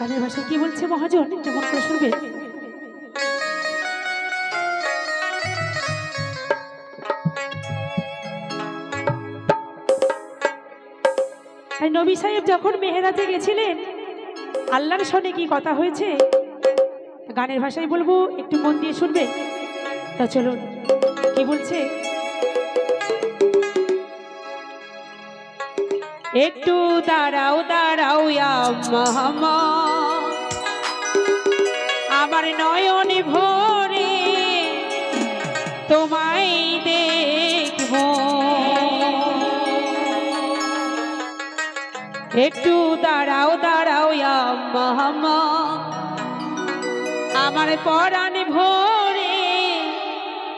কালের ভাষায় কি বলছে মহাজন? কেমন করে শুনবে। তাই নবী সাহেব, যখন মেহেরাতে গেছিলেন, আল্লাহর সনে কি কথা হয়েছে? গানের ভাষায় বলব, একটু মন দিয়ে শুনবে। তা চলুন, কি বলছে? একটু দাঁড়াও দাঁড়াও মহামা আমার নয়নে ভরে তোমায় দেখব। একটু দাঁড়াও দাঁড়াও মহামা আমার পরাণে ভরে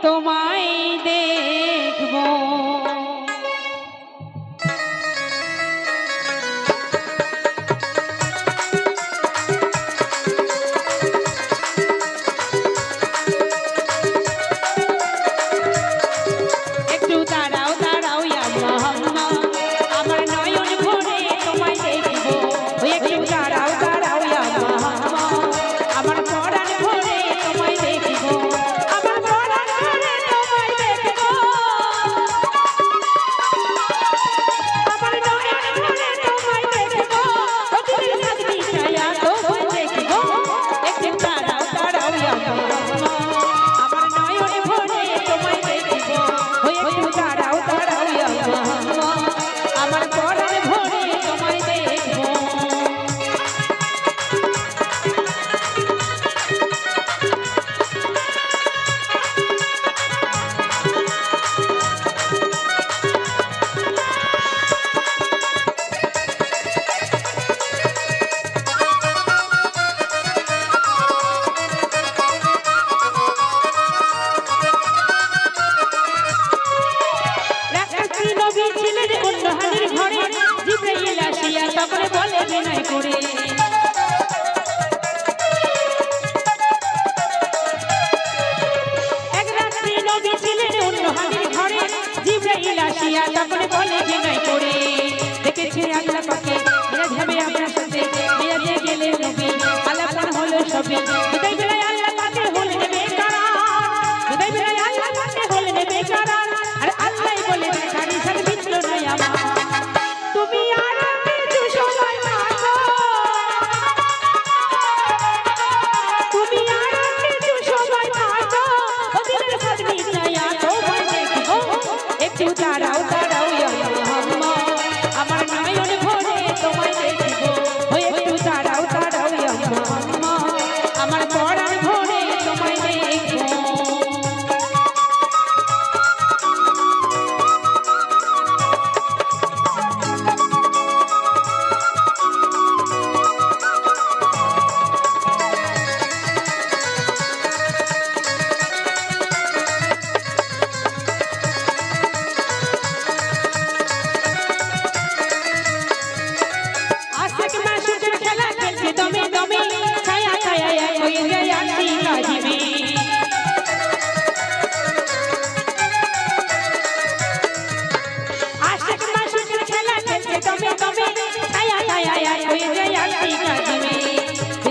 তোমার Come on, come on. সকলে বলে বিনয় করে।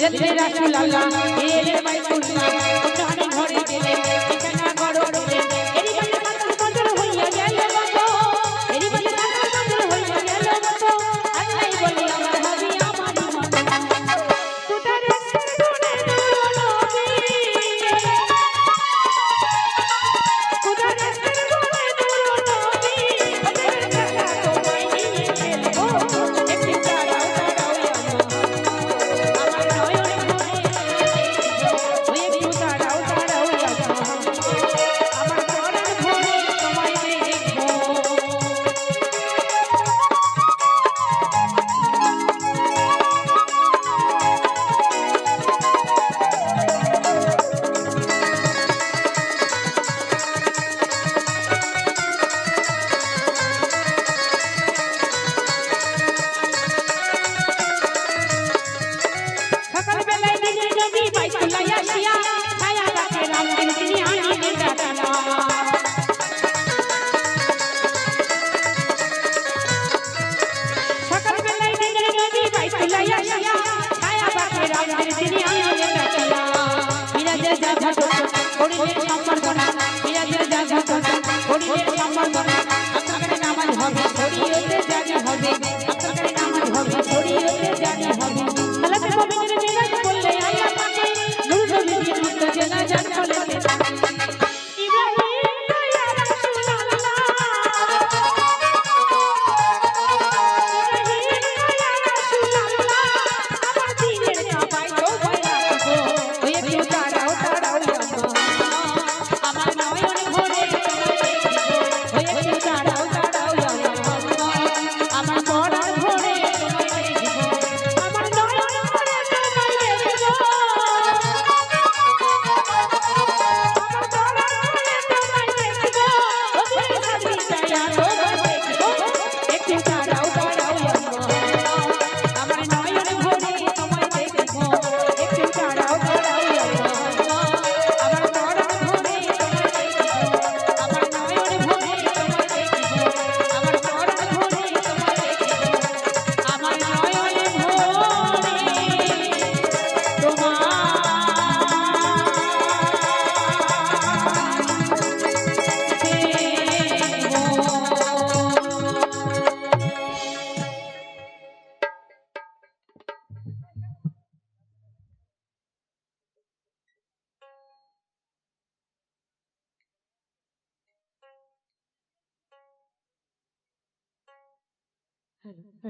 ఇదే రాజు లల్లా ఏలే వైకుంఠం Thank you. Hello